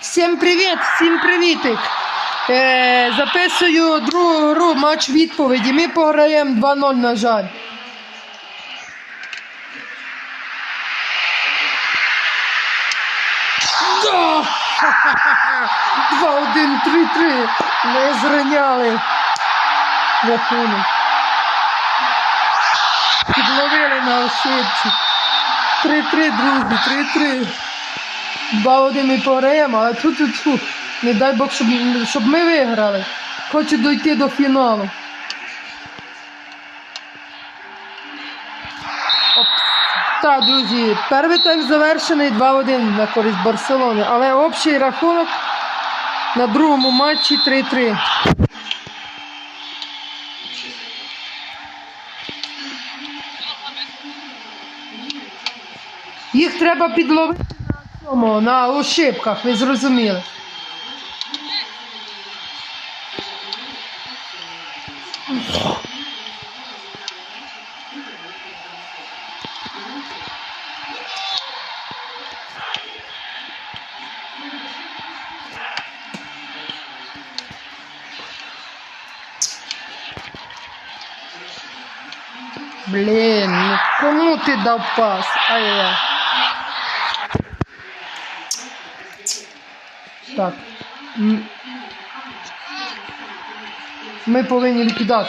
Всім привіт, всім привітик. Е, записую другу гру, матч відповіді. Ми пограємо 2-0, на жаль. Да! 2-1-3-3. Не зрівняли рахунок. Підловили на ошибці. 3-3, друзі, 3-3. 2-1 ми пограємо, але тут, тут, тут не дай Бог, щоб, щоб ми виграли. Хочу дойти до фіналу. Так, друзі, перший тайм завершений 2-1 на користь Барселони, але общий рахунок на другому матчі 3-3. Їх треба підловити цьому, на ошибках, ви зрозуміли. Блін, ну кому ти дав пас? Ай-яй. Так. Ми повинні.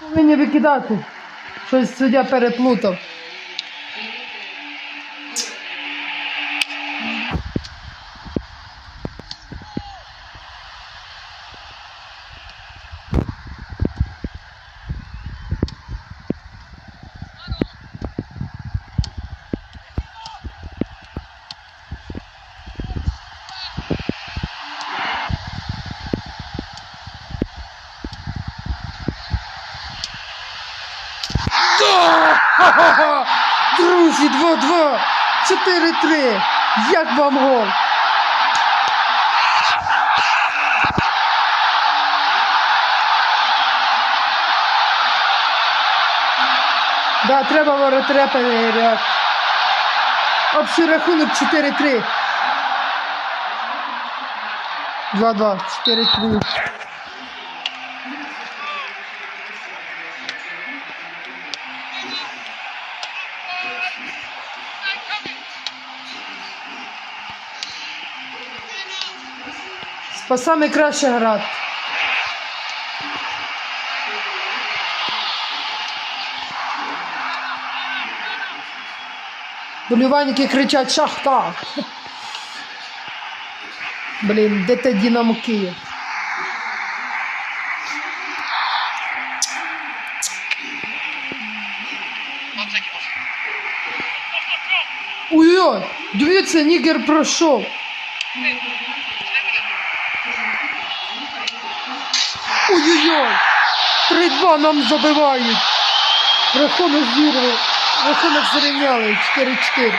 Ми повинні викидати. Щось суддя переплутав. Да! Ха-ха-ха! Друзі, 2-2! 4-3! Як вам гол? Да, треба воротаря перевіряти. Общий рахунок 4-3. 2-2, 4-3. З пасами краще грати. Болівальники кричать шахта. Блін, де те Динамо Київ? Ой-ой, дивіться, Нігер пройшов. Ой-ой-ой! 3-2 нам забивають. Рахунок зірвав. Рахунок зрівняли 4-4.